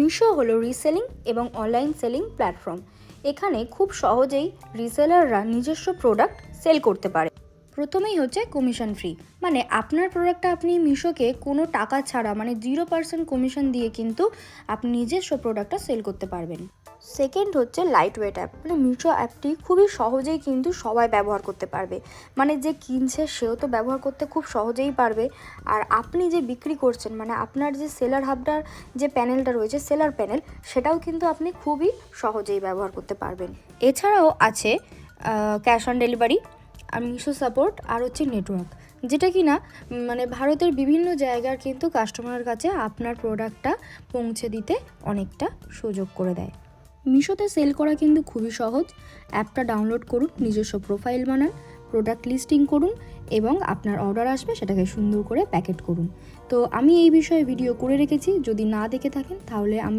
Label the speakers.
Speaker 1: মিশো হলো রিসেলিং এবং online selling platform এখানে খুব সহজেই রিসেলাররা নিজস্ব প্রোডাক্ট সেল করতে পারে। প্রথমেই হচ্ছে কমিশন ফ্রি মানে আপনার প্রোডাক্টটা আপনি মিশোকে কোনো টাকা ছাড়া মানে জিরো পার্সেন্ট কমিশন দিয়ে কিন্তু আপনি নিজস্ব প্রোডাক্টটা সেল করতে পারবেন। সেকেন্ড হচ্ছে লাইট ওয়েট অ্যাপ মানে মিশো অ্যাপটি খুবই সহজেই কিন্তু সবাই ব্যবহার করতে পারবে। মানে যে কিনছে সেও তো ব্যবহার করতে খুব সহজেই পারবে। আর আপনি যে বিক্রি করছেন মানে আপনার যে সেলার হাবটার যে প্যানেলটা রয়েছে সেলার প্যানেল সেটাও কিন্তু আপনি খুবই সহজেই ব্যবহার করতে পারবেন। এছাড়াও আছে ক্যাশ অন ডেলিভারি আর মিশো সাপোর্ট আর হচ্ছে নেটওয়ার্ক যেটা কি না মানে ভারতের বিভিন্ন জায়গার কিন্তু কাস্টমারের কাছে আপনার প্রোডাক্টটা পৌঁছে দিতে অনেকটা সুযোগ করে দেয়। মিশোতে সেল করা কিন্তু খুবই সহজ। অ্যাপটা ডাউনলোড করুন, নিজস্ব প্রোফাইল বানান প্রোডাক্ট লিস্টিং করুন এবং আপনার অর্ডার আসবে, সেটাকে সুন্দর করে প্যাকেট করুন। তো আমি এই বিষয়ে ভিডিও করে রেখেছি। যদি না দেখে থাকেন, তাহলে আমি